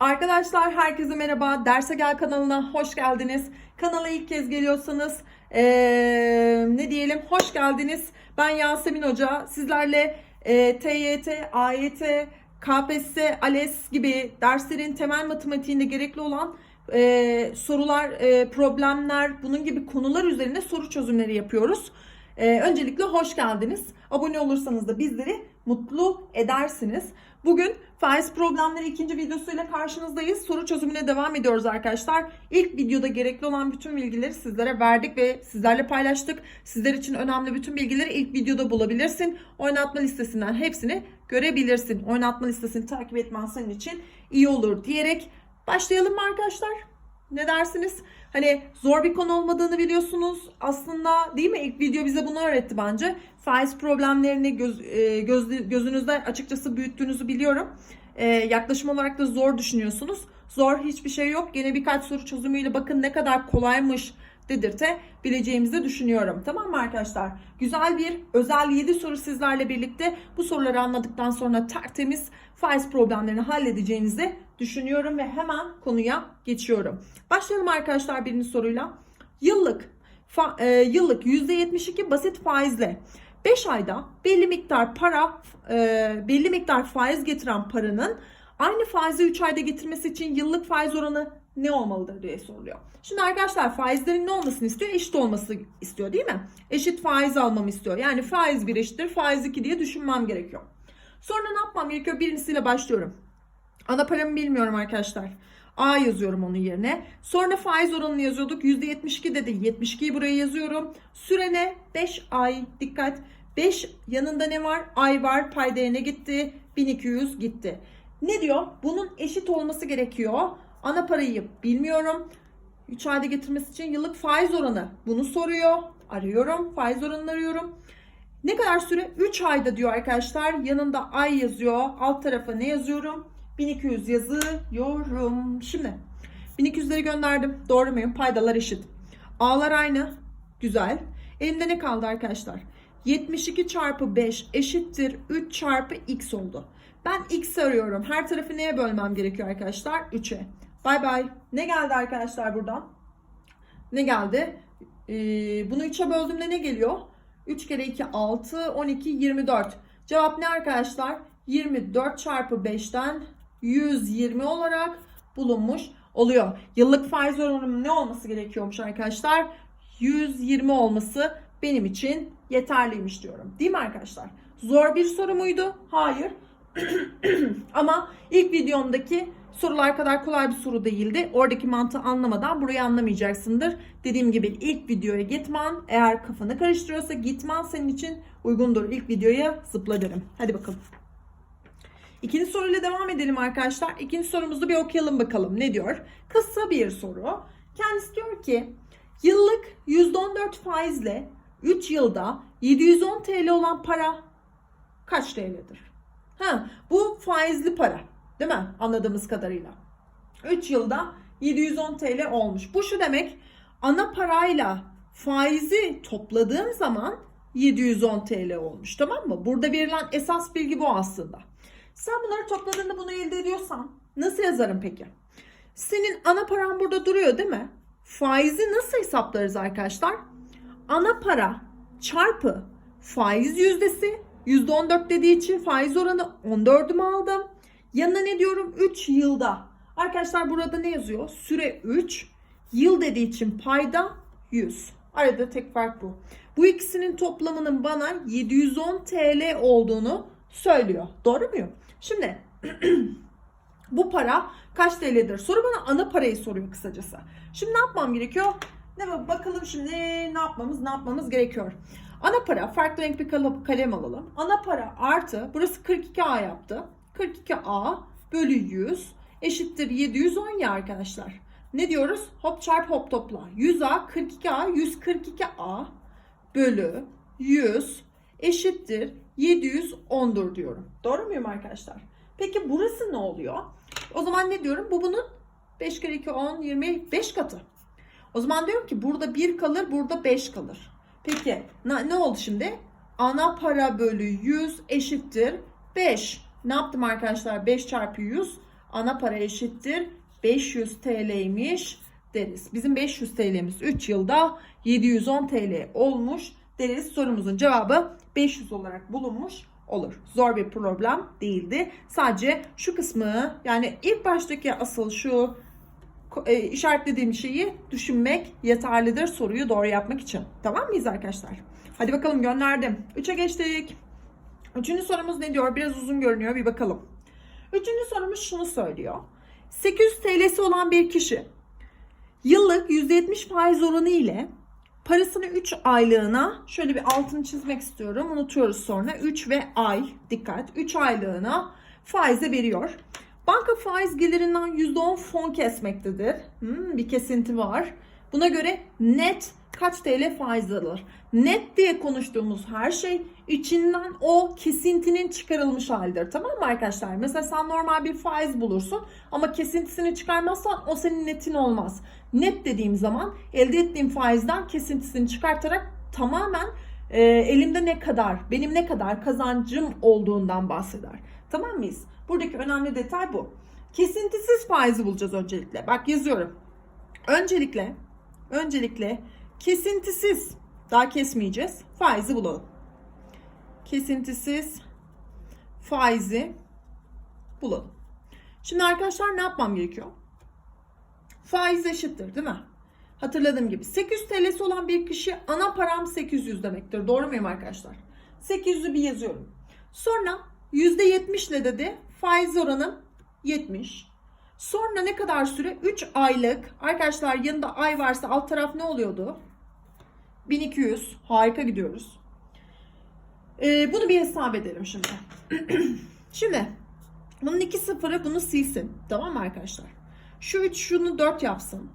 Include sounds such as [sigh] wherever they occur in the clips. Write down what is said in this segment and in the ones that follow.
Arkadaşlar herkese merhaba. Derse Gel kanalına hoş geldiniz. Kanala ilk kez geliyorsanız eee, ne diyelim hoş geldiniz. Ben Yasemin Hoca. Sizlerle eee, TYT, AYT, KPSS, ALES gibi derslerin temel matematiğinde gerekli olan eee, sorular, eee, problemler, bunun gibi konular üzerine soru çözümleri yapıyoruz. Eee, öncelikle hoş geldiniz. Abone olursanız da bizleri mutlu edersiniz. Bugün faiz problemleri ikinci videosuyla karşınızdayız. Soru çözümüne devam ediyoruz arkadaşlar. İlk videoda gerekli olan bütün bilgileri sizlere verdik ve sizlerle paylaştık. Sizler için önemli bütün bilgileri ilk videoda bulabilirsin. Oynatma listesinden hepsini görebilirsin. Oynatma listesini takip etmen senin için iyi olur diyerek başlayalım mı arkadaşlar? Ne dersiniz? Hani zor bir konu olmadığını biliyorsunuz. Aslında değil mi? İlk video bize bunu öğretti bence. Faiz problemlerini göz, e, göz- gözünüzde açıkçası büyüttüğünüzü biliyorum. E, yaklaşım olarak da zor düşünüyorsunuz. Zor hiçbir şey yok. Gene birkaç soru çözümüyle bakın ne kadar kolaymış dedirtebileceğimizi düşünüyorum. Tamam mı arkadaşlar? Güzel bir özel 7 soru sizlerle birlikte bu soruları anladıktan sonra tertemiz faiz problemlerini halledeceğinizi düşünüyorum ve hemen konuya geçiyorum. Başlayalım arkadaşlar birinci soruyla. Yıllık fa- e, yıllık %72 basit faizle 5 ayda belli miktar para e, belli miktar faiz getiren paranın aynı faizi 3 ayda getirmesi için yıllık faiz oranı ne olmalıdır diye soruluyor. Şimdi arkadaşlar faizlerin ne olmasını istiyor? Eşit olması istiyor değil mi? Eşit faiz almamı istiyor. Yani faiz 1 eşittir faiz 2 diye düşünmem gerekiyor. Sonra ne yapmam gerekiyor? Birincisiyle başlıyorum. Ana paramı bilmiyorum arkadaşlar. A yazıyorum onun yerine. Sonra faiz oranını yazıyorduk. %72 dedi. 72'yi buraya yazıyorum. Sürene 5 ay. Dikkat. 5 yanında ne var? Ay var. Payda ne gitti? 1200 gitti. Ne diyor? Bunun eşit olması gerekiyor. Ana parayı bilmiyorum. 3 ayda getirmesi için yıllık faiz oranı. Bunu soruyor. Arıyorum. Faiz oranını arıyorum. Ne kadar süre? 3 ayda diyor arkadaşlar. Yanında ay yazıyor. Alt tarafa ne yazıyorum? 1200 yazıyorum. Şimdi 1200'leri gönderdim. Doğru muyum? Paydalar eşit. A'lar aynı. Güzel. Elimde ne kaldı arkadaşlar? 72 çarpı 5 eşittir 3 çarpı x oldu. Ben x arıyorum. Her tarafı neye bölmem gerekiyor arkadaşlar? 3'e. Bay bay. Ne geldi arkadaşlar buradan? Ne geldi? Ee, bunu 3'e böldüğümde ne geliyor? 3 kere 2 6, 12, 24. Cevap ne arkadaşlar? 24 çarpı 5'ten 120 olarak bulunmuş oluyor. Yıllık faiz oranının ne olması gerekiyormuş arkadaşlar? 120 olması benim için yeterliymiş diyorum. Değil mi arkadaşlar? Zor bir soru muydu? Hayır. [clears throat] Ama ilk videomdaki sorular kadar kolay bir soru değildi. Oradaki mantığı anlamadan burayı anlamayacaksındır. Dediğim gibi ilk videoya gitmen eğer kafanı karıştırıyorsa gitmen senin için uygundur. İlk videoya zıpla derim. Hadi bakalım. İkinci soruyla devam edelim arkadaşlar. İkinci sorumuzu bir okuyalım bakalım. Ne diyor? Kısa bir soru. Kendisi diyor ki yıllık %14 faizle 3 yılda 710 TL olan para kaç TL'dir? Ha, bu faizli para. Değil mi? Anladığımız kadarıyla. 3 yılda 710 TL olmuş. Bu şu demek ana parayla faizi topladığım zaman 710 TL olmuş. Tamam mı? Burada verilen esas bilgi bu aslında. Sen bunları topladığında bunu elde ediyorsan nasıl yazarım peki? Senin ana paran burada duruyor değil mi? Faizi nasıl hesaplarız arkadaşlar? Ana para çarpı faiz yüzdesi %14 dediği için faiz oranı 14'ümü aldım. Yanına ne diyorum? 3 yılda. Arkadaşlar burada ne yazıyor? Süre 3. Yıl dediği için payda 100. Arada tek fark bu. Bu ikisinin toplamının bana 710 TL olduğunu söylüyor. Doğru muyum? Şimdi [clears throat] bu para kaç TL'dir? Soru bana ana parayı soruyor kısacası. Şimdi ne yapmam gerekiyor? Ne bakalım şimdi ne yapmamız ne yapmamız gerekiyor. Ana para farklı renk bir kal- kalem alalım. Ana para artı burası 42A yaptı. 42A bölü 100 eşittir 710 ya arkadaşlar. Ne diyoruz? Hop çarp hop topla. 100A 42A 142A bölü 100 eşittir 710'dur diyorum. Doğru muyum arkadaşlar? Peki burası ne oluyor? O zaman ne diyorum? Bu bunun 5 kere 2 10 25 katı. O zaman diyorum ki burada 1 kalır, burada 5 kalır. Peki ne oldu şimdi? Ana para bölü 100 eşittir 5. Ne yaptım arkadaşlar? 5 çarpı 100 ana para eşittir 500 TL'ymiş deriz. Bizim 500 TL'miz 3 yılda 710 TL olmuş deriz. Sorumuzun cevabı 500 olarak bulunmuş olur. Zor bir problem değildi. Sadece şu kısmı yani ilk baştaki asıl şu e, işaretlediğim şeyi düşünmek yeterlidir soruyu doğru yapmak için. Tamam mıyız arkadaşlar? Hadi bakalım gönderdim. 3'e geçtik. Üçüncü sorumuz ne diyor? Biraz uzun görünüyor. Bir bakalım. Üçüncü sorumuz şunu söylüyor. 800 TL'si olan bir kişi yıllık %70 faiz oranı ile parasını 3 aylığına şöyle bir altını çizmek istiyorum. Unutuyoruz sonra. 3 ve ay dikkat. 3 aylığına faize veriyor. Banka faiz gelirinden %10 fon kesmektedir. Hmm, bir kesinti var. Buna göre net kaç TL faiz alır? Net diye konuştuğumuz her şey içinden o kesintinin çıkarılmış halidir. Tamam mı arkadaşlar? Mesela sen normal bir faiz bulursun ama kesintisini çıkarmazsan o senin netin olmaz. Net dediğim zaman elde ettiğim faizden kesintisini çıkartarak tamamen e, elimde ne kadar, benim ne kadar kazancım olduğundan bahseder. Tamam mıyız? Buradaki önemli detay bu. Kesintisiz faizi bulacağız öncelikle. Bak yazıyorum. Öncelikle öncelikle kesintisiz daha kesmeyeceğiz. Faizi bulalım. Kesintisiz faizi bulalım. Şimdi arkadaşlar ne yapmam gerekiyor? Faiz eşittir değil mi? Hatırladığım gibi 800 TL'si olan bir kişi ana param 800 demektir. Doğru muyum arkadaşlar? 800'ü bir yazıyorum. Sonra %70 ile dedi faiz oranım 70. Sonra ne kadar süre? 3 aylık. Arkadaşlar yanında ay varsa alt taraf ne oluyordu? 1200. Harika gidiyoruz. Ee, bunu bir hesap edelim şimdi. [clears throat] şimdi bunun iki sıfırı bunu silsin. Tamam mı arkadaşlar? Şu 3 şunu 4 yapsın.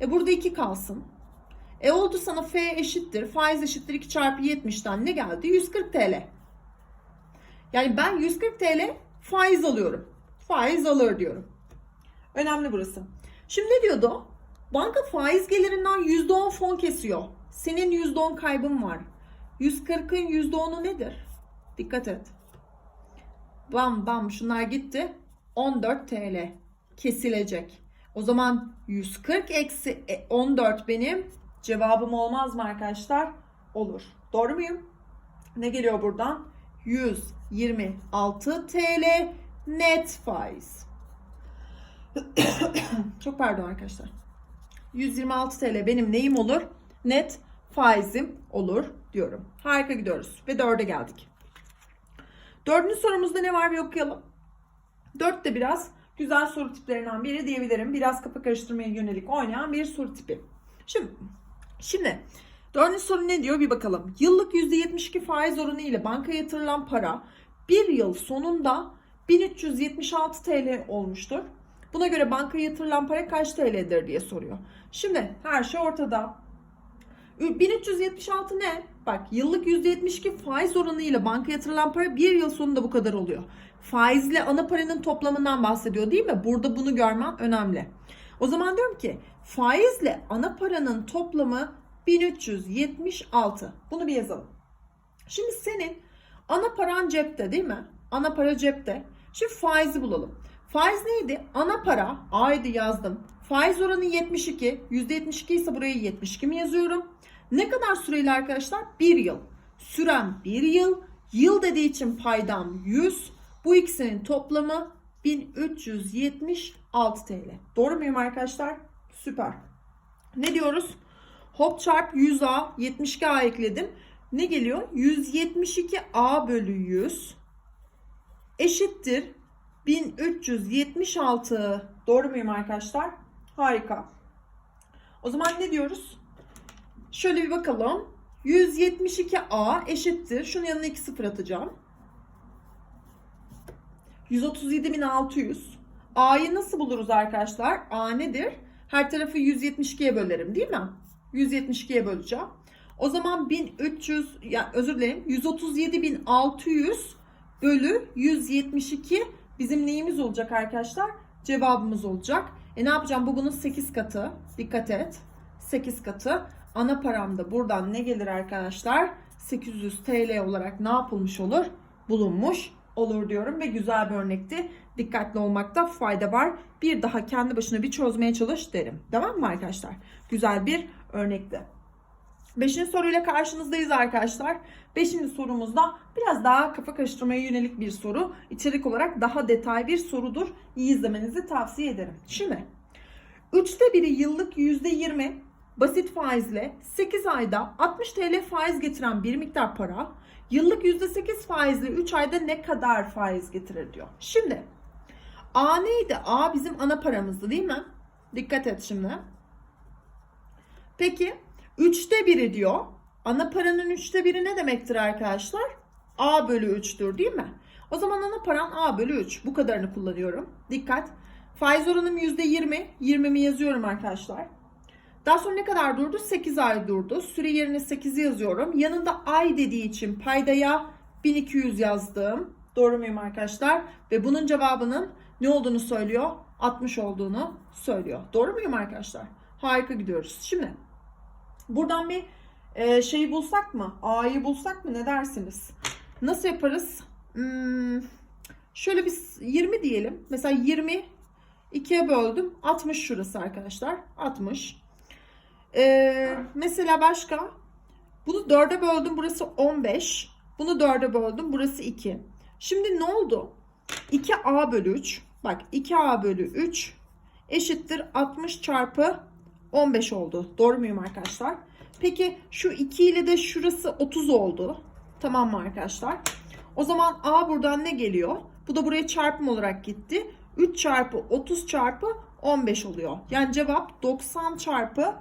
E burada 2 kalsın. E oldu sana F eşittir. Faiz eşittir 2 çarpı 70'ten ne geldi? 140 TL. Yani ben 140 TL faiz alıyorum. Faiz alır diyorum. Önemli burası. Şimdi ne diyordu? Banka faiz gelirinden %10 fon kesiyor. Senin %10 kaybın var. 140'ın %10'u nedir? Dikkat et. Bam bam şunlar gitti. 14 TL kesilecek. O zaman 140 eksi 14 benim cevabım olmaz mı arkadaşlar? Olur. Doğru muyum? Ne geliyor buradan? 126 TL net faiz. [coughs] Çok pardon arkadaşlar. 126 TL benim neyim olur? Net faizim olur diyorum. Harika gidiyoruz. Ve dörde geldik. Dördüncü sorumuzda ne var bir okuyalım. Dört de biraz güzel soru tiplerinden biri diyebilirim. Biraz kafa karıştırmaya yönelik oynayan bir soru tipi. Şimdi, şimdi dördüncü soru ne diyor bir bakalım. Yıllık %72 faiz oranı ile bankaya yatırılan para bir yıl sonunda 1376 TL olmuştur. Buna göre bankaya yatırılan para kaç TL'dir diye soruyor. Şimdi her şey ortada. 1376 ne? Bak yıllık %72 faiz oranıyla banka yatırılan para bir yıl sonunda bu kadar oluyor. Faizle ana paranın toplamından bahsediyor değil mi? Burada bunu görmen önemli. O zaman diyorum ki faizle ana paranın toplamı 1376. Bunu bir yazalım. Şimdi senin ana paran cepte değil mi? Ana para cepte. Şimdi faizi bulalım. Faiz neydi? Ana para. Aydı yazdım. Faiz oranı 72. %72 ise buraya 72 mi yazıyorum? Ne kadar süreyle arkadaşlar? 1 yıl. Süren 1 yıl. Yıl dediği için paydam 100. Bu ikisinin toplamı 1376 TL. Doğru muyum arkadaşlar? Süper. Ne diyoruz? Hop çarp 100A 72A ekledim. Ne geliyor? 172A bölü 100 eşittir 1376. Doğru muyum arkadaşlar? Harika. O zaman ne diyoruz? Şöyle bir bakalım. 172A eşittir. Şunun yanına 2 sıfır atacağım. 137.600. A'yı nasıl buluruz arkadaşlar? A nedir? Her tarafı 172'ye bölerim değil mi? 172'ye böleceğim. O zaman 1300 ya yani özür dilerim 137.600 bölü 172 bizim neyimiz olacak arkadaşlar? Cevabımız olacak. E ne yapacağım? Bu bunun 8 katı. Dikkat et. 8 katı. Ana paramda buradan ne gelir arkadaşlar? 800 TL olarak ne yapılmış olur? Bulunmuş olur diyorum ve güzel bir örnekti. Dikkatli olmakta fayda var. Bir daha kendi başına bir çözmeye çalış derim. Tamam mı arkadaşlar? Güzel bir örnekti. Beşinci soruyla karşınızdayız arkadaşlar. Beşinci sorumuzda biraz daha kafa karıştırmaya yönelik bir soru. İçerik olarak daha detay bir sorudur. İyi izlemenizi tavsiye ederim. Şimdi Üçte biri yıllık yüzde yirmi basit faizle 8 ayda 60 TL faiz getiren bir miktar para yıllık yüzde 8 faizle 3 ayda ne kadar faiz getirir diyor. Şimdi A neydi? A bizim ana paramızdı değil mi? Dikkat et şimdi. Peki üçte biri diyor. Ana paranın üçte biri ne demektir arkadaşlar? A bölü 3'tür değil mi? O zaman ana paran A bölü 3. Bu kadarını kullanıyorum. Dikkat. Faiz oranım %20. 20'mi yazıyorum arkadaşlar. Daha sonra ne kadar durdu? 8 ay durdu. Süre yerine 8'i yazıyorum. Yanında ay dediği için paydaya 1200 yazdım. Doğru muyum arkadaşlar? Ve bunun cevabının ne olduğunu söylüyor? 60 olduğunu söylüyor. Doğru muyum arkadaşlar? Harika gidiyoruz. Şimdi buradan bir e, şeyi bulsak mı? A'yı bulsak mı? Ne dersiniz? Nasıl yaparız? Hmm, şöyle bir 20 diyelim. Mesela 20 2'ye böldüm. 60 şurası arkadaşlar. 60. Ee, mesela başka. Bunu 4'e böldüm. Burası 15. Bunu 4'e böldüm. Burası 2. Şimdi ne oldu? 2a bölü 3. Bak 2a bölü 3 eşittir 60 çarpı 15 oldu. Doğru muyum arkadaşlar? Peki şu 2 ile de şurası 30 oldu. Tamam mı arkadaşlar? O zaman a buradan ne geliyor? Bu da buraya çarpım olarak gitti. 3 çarpı 30 çarpı 15 oluyor. Yani cevap 90 çarpı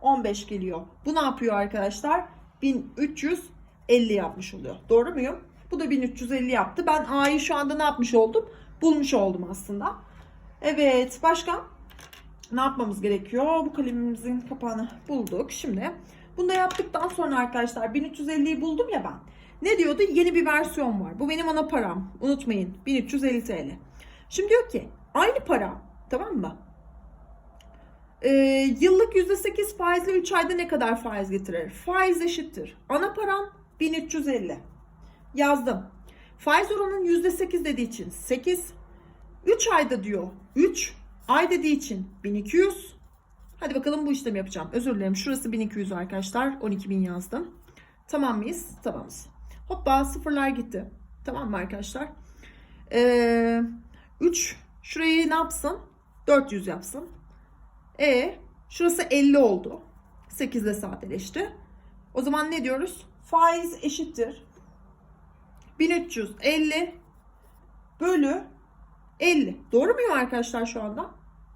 15 geliyor. Bu ne yapıyor arkadaşlar? 1350 yapmış oluyor. Doğru muyum? Bu da 1350 yaptı. Ben A'yı şu anda ne yapmış oldum? Bulmuş oldum aslında. Evet başka? Ne yapmamız gerekiyor? Bu kalemimizin kapağını bulduk. Şimdi bunu da yaptıktan sonra arkadaşlar 1350'yi buldum ya ben. Ne diyordu? Yeni bir versiyon var. Bu benim ana param. Unutmayın 1350 TL. Şimdi diyor ki aynı para tamam mı? Ee, yıllık %8 faizle 3 ayda ne kadar faiz getirir? Faiz eşittir. Ana param 1350. Yazdım. Faiz oranının %8 dediği için 8. 3 ayda diyor 3. Ay dediği için 1200. Hadi bakalım bu işlemi yapacağım. Özür dilerim. Şurası 1200 arkadaşlar. 12.000 yazdım. Tamam mıyız? Tamamız. Hoppa sıfırlar gitti. Tamam mı arkadaşlar? Eee 3 şurayı ne yapsın? 400 yapsın. E şurası 50 oldu. 8'de sadeleşti. O zaman ne diyoruz? Faiz eşittir. 1350 bölü 50. Doğru muyum arkadaşlar şu anda?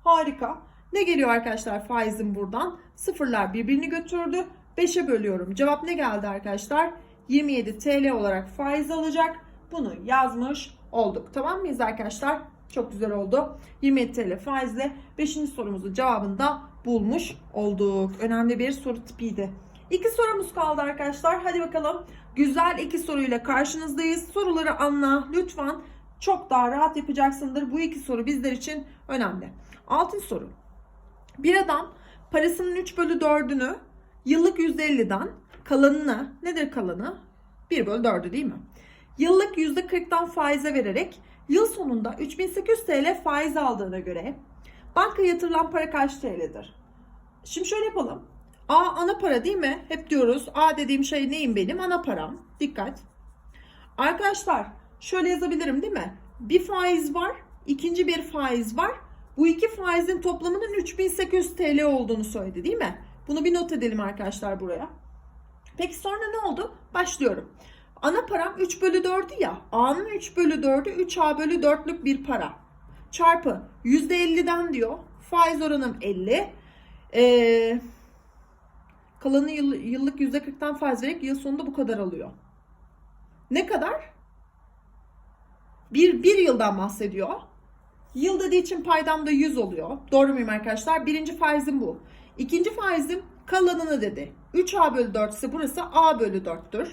Harika. Ne geliyor arkadaşlar faizin buradan? Sıfırlar birbirini götürdü. 5'e bölüyorum. Cevap ne geldi arkadaşlar? 27 TL olarak faiz alacak. Bunu yazmış olduk. Tamam mıyız arkadaşlar? Çok güzel oldu. 27 TL faizle 5. sorumuzun cevabını da bulmuş olduk. Önemli bir soru tipiydi. İki sorumuz kaldı arkadaşlar. Hadi bakalım. Güzel iki soruyla karşınızdayız. Soruları anla lütfen. Çok daha rahat yapacaksındır. Bu iki soru bizler için önemli. Altın soru. Bir adam parasının 3 bölü 4'ünü yıllık %50'den kalanını nedir kalanı? 1 bölü 4'ü değil mi? Yıllık %40'dan faize vererek yıl sonunda 3800 TL faiz aldığına göre banka yatırılan para kaç TL'dir? Şimdi şöyle yapalım. A ana para değil mi? Hep diyoruz A dediğim şey neyim benim? Ana param. Dikkat. Arkadaşlar şöyle yazabilirim değil mi? Bir faiz var. ikinci bir faiz var. Bu iki faizin toplamının 3800 TL olduğunu söyledi değil mi? Bunu bir not edelim arkadaşlar buraya. Peki sonra ne oldu? Başlıyorum. Ana param 3 bölü 4'ü ya. A'nın 3 bölü 4'ü 3A bölü 4'lük bir para. Çarpı %50'den diyor. Faiz oranım 50. Ee, kalanı yıl, yıllık %40'tan faiz vererek yıl sonunda bu kadar alıyor. Ne kadar? Bir, bir yıldan bahsediyor. Yıl dediği için paydam da 100 oluyor. Doğru muyum arkadaşlar? Birinci faizim bu. İkinci faizim kalanını dedi. 3A bölü 4 ise burası A bölü 4'tür.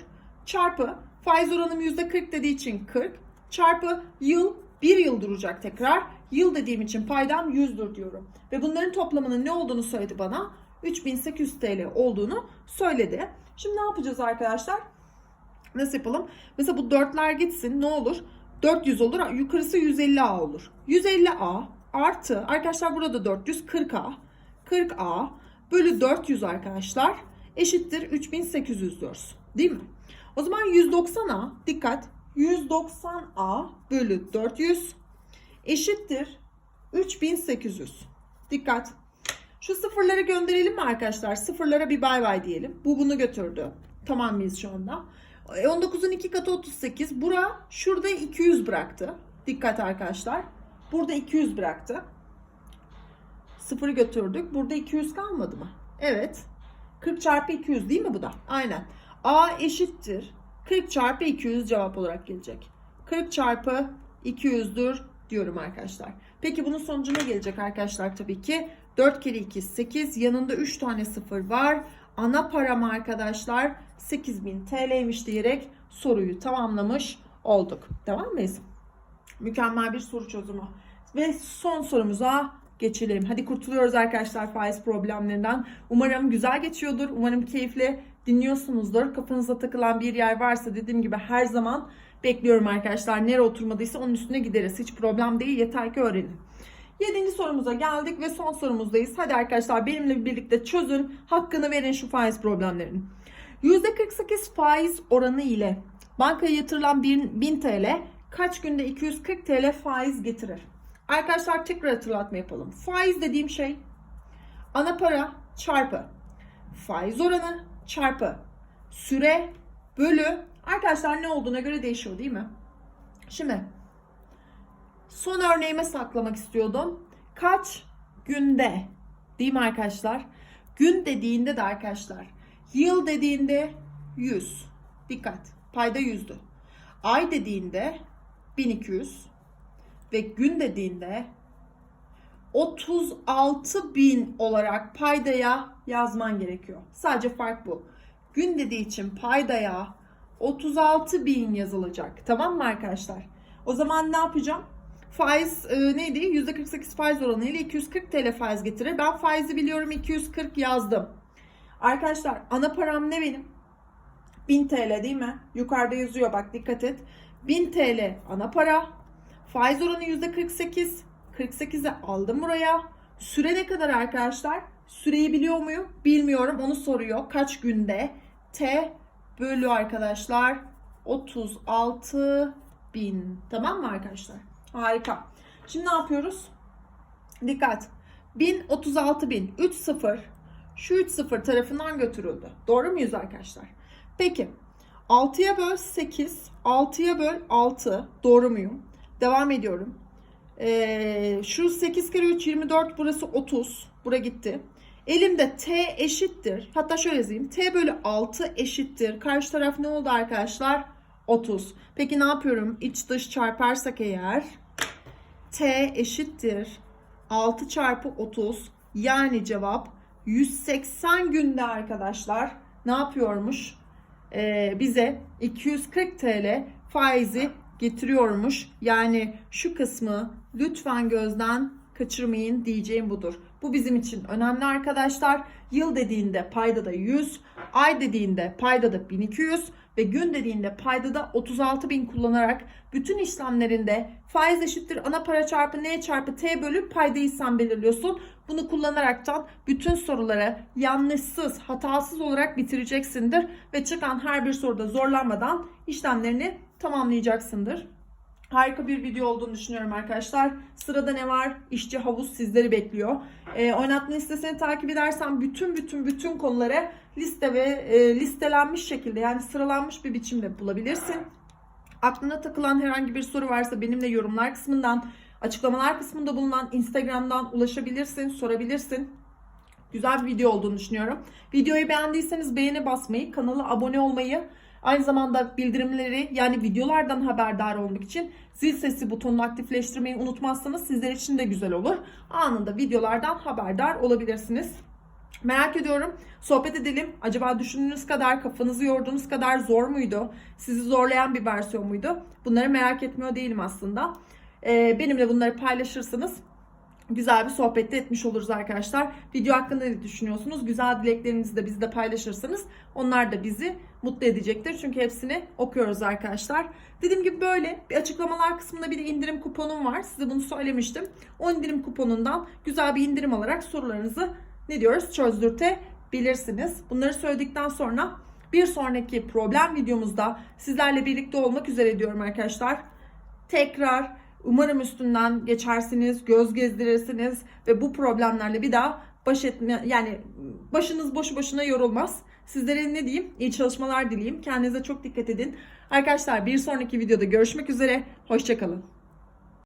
Çarpı faiz oranım %40 dediği için 40. Çarpı yıl 1 yıl duracak tekrar. Yıl dediğim için paydam 100'dür diyorum. Ve bunların toplamının ne olduğunu söyledi bana. 3800 TL olduğunu söyledi. Şimdi ne yapacağız arkadaşlar? Nasıl yapalım? Mesela bu dörtler gitsin ne olur? 400 olur. Yukarısı 150A olur. 150A artı arkadaşlar burada 400 40A. 40A bölü 400 arkadaşlar eşittir 3800 diyoruz. Değil mi? O zaman 190A dikkat 190A bölü 400 eşittir 3800. Dikkat. Şu sıfırları gönderelim mi arkadaşlar? Sıfırlara bir bay bay diyelim. Bu bunu götürdü. Tamam mıyız şu anda? E, 19'un 2 katı 38. Bura şurada 200 bıraktı. Dikkat arkadaşlar. Burada 200 bıraktı. Sıfırı götürdük. Burada 200 kalmadı mı? Evet. 40 çarpı 200 değil mi bu da? Aynen. A eşittir. 40 çarpı 200 cevap olarak gelecek. 40 çarpı 200'dür diyorum arkadaşlar. Peki bunun sonucu ne gelecek arkadaşlar tabii ki? 4 kere 2 8 yanında 3 tane sıfır var. Ana param arkadaşlar 8000 TL'ymiş diyerek soruyu tamamlamış olduk. Devam mıyız? Mükemmel bir soru çözümü. Ve son sorumuza geçelim. Hadi kurtuluyoruz arkadaşlar faiz problemlerinden. Umarım güzel geçiyordur. Umarım keyifle dinliyorsunuzdur. Kafanıza takılan bir yer varsa dediğim gibi her zaman bekliyorum arkadaşlar. Nereye oturmadıysa onun üstüne gideriz. Hiç problem değil. Yeter ki öğrenin. Yedinci sorumuza geldik ve son sorumuzdayız. Hadi arkadaşlar benimle birlikte çözün. Hakkını verin şu faiz problemlerinin. %48 faiz oranı ile bankaya yatırılan 1000 TL kaç günde 240 TL faiz getirir? Arkadaşlar tekrar hatırlatma yapalım. Faiz dediğim şey ana para çarpı faiz oranı çarpı süre bölü arkadaşlar ne olduğuna göre değişiyor değil mi? Şimdi son örneğime saklamak istiyordum. Kaç günde değil mi arkadaşlar? Gün dediğinde de arkadaşlar yıl dediğinde 100. Dikkat. Payda 100'dü. Ay dediğinde 1200 ve gün dediğinde 36 bin olarak paydaya yazman gerekiyor. Sadece fark bu. Gün dediği için paydaya 36 bin yazılacak. Tamam mı arkadaşlar? O zaman ne yapacağım? Faiz e, neydi? %48 faiz oranı ile 240 TL faiz getirir. Ben faizi biliyorum 240 yazdım. Arkadaşlar ana param ne benim? 1000 TL değil mi? Yukarıda yazıyor bak dikkat et. 1000 TL ana para. Faiz oranı %48. 48'i aldım buraya. Süre ne kadar arkadaşlar? Süreyi biliyor muyum? Bilmiyorum. Onu soruyor. Kaç günde? T bölü arkadaşlar 36 bin. Tamam mı arkadaşlar? Harika. Şimdi ne yapıyoruz? Dikkat. 1000 36 bin. 3 0. Şu 3 0 tarafından götürüldü. Doğru muyuz arkadaşlar? Peki. 6'ya böl 8. 6'ya böl 6. Doğru muyum? Devam ediyorum. Ee, şu 8 kere 3 24 burası 30. Bura gitti. Elimde t eşittir. Hatta şöyle yazayım. t bölü 6 eşittir. Karşı taraf ne oldu arkadaşlar? 30. Peki ne yapıyorum? İç dış çarparsak eğer t eşittir. 6 çarpı 30. Yani cevap 180 günde arkadaşlar ne yapıyormuş? Ee, bize 240 TL faizi getiriyormuş. Yani şu kısmı lütfen gözden kaçırmayın diyeceğim budur. Bu bizim için önemli arkadaşlar. Yıl dediğinde payda da 100, ay dediğinde payda da 1200 ve gün dediğinde payda da 36.000 kullanarak bütün işlemlerinde faiz eşittir ana para çarpı n çarpı t bölü paydayı sen belirliyorsun. Bunu kullanaraktan bütün soruları yanlışsız, hatasız olarak bitireceksindir ve çıkan her bir soruda zorlanmadan işlemlerini tamamlayacaksındır. Harika bir video olduğunu düşünüyorum arkadaşlar. Sırada ne var? İşçi havuz sizleri bekliyor. E, oynatma listesini takip edersen bütün bütün bütün konuları liste ve e, listelenmiş şekilde yani sıralanmış bir biçimde bulabilirsin. Aklına takılan herhangi bir soru varsa benimle yorumlar kısmından, açıklamalar kısmında bulunan Instagram'dan ulaşabilirsin, sorabilirsin. Güzel bir video olduğunu düşünüyorum. Videoyu beğendiyseniz beğeni basmayı, kanala abone olmayı, Aynı zamanda bildirimleri yani videolardan haberdar olmak için zil sesi butonunu aktifleştirmeyi unutmazsanız sizler için de güzel olur. Anında videolardan haberdar olabilirsiniz. Merak ediyorum. Sohbet edelim. Acaba düşündüğünüz kadar, kafanızı yorduğunuz kadar zor muydu? Sizi zorlayan bir versiyon muydu? Bunları merak etmiyor değilim aslında. Ee, benimle bunları paylaşırsanız güzel bir sohbette etmiş oluruz arkadaşlar. Video hakkında ne düşünüyorsunuz? Güzel dileklerinizi de bizle paylaşırsanız onlar da bizi mutlu edecektir. Çünkü hepsini okuyoruz arkadaşlar. Dediğim gibi böyle bir açıklamalar kısmında bir de indirim kuponum var. Size bunu söylemiştim. O indirim kuponundan güzel bir indirim alarak sorularınızı ne diyoruz çözdürtebilirsiniz. Bunları söyledikten sonra bir sonraki problem videomuzda sizlerle birlikte olmak üzere diyorum arkadaşlar. Tekrar umarım üstünden geçersiniz, göz gezdirirsiniz ve bu problemlerle bir daha baş etme yani başınız boşu boşuna yorulmaz. Sizlere ne diyeyim? İyi çalışmalar dileyeyim. Kendinize çok dikkat edin. Arkadaşlar bir sonraki videoda görüşmek üzere. Hoşçakalın.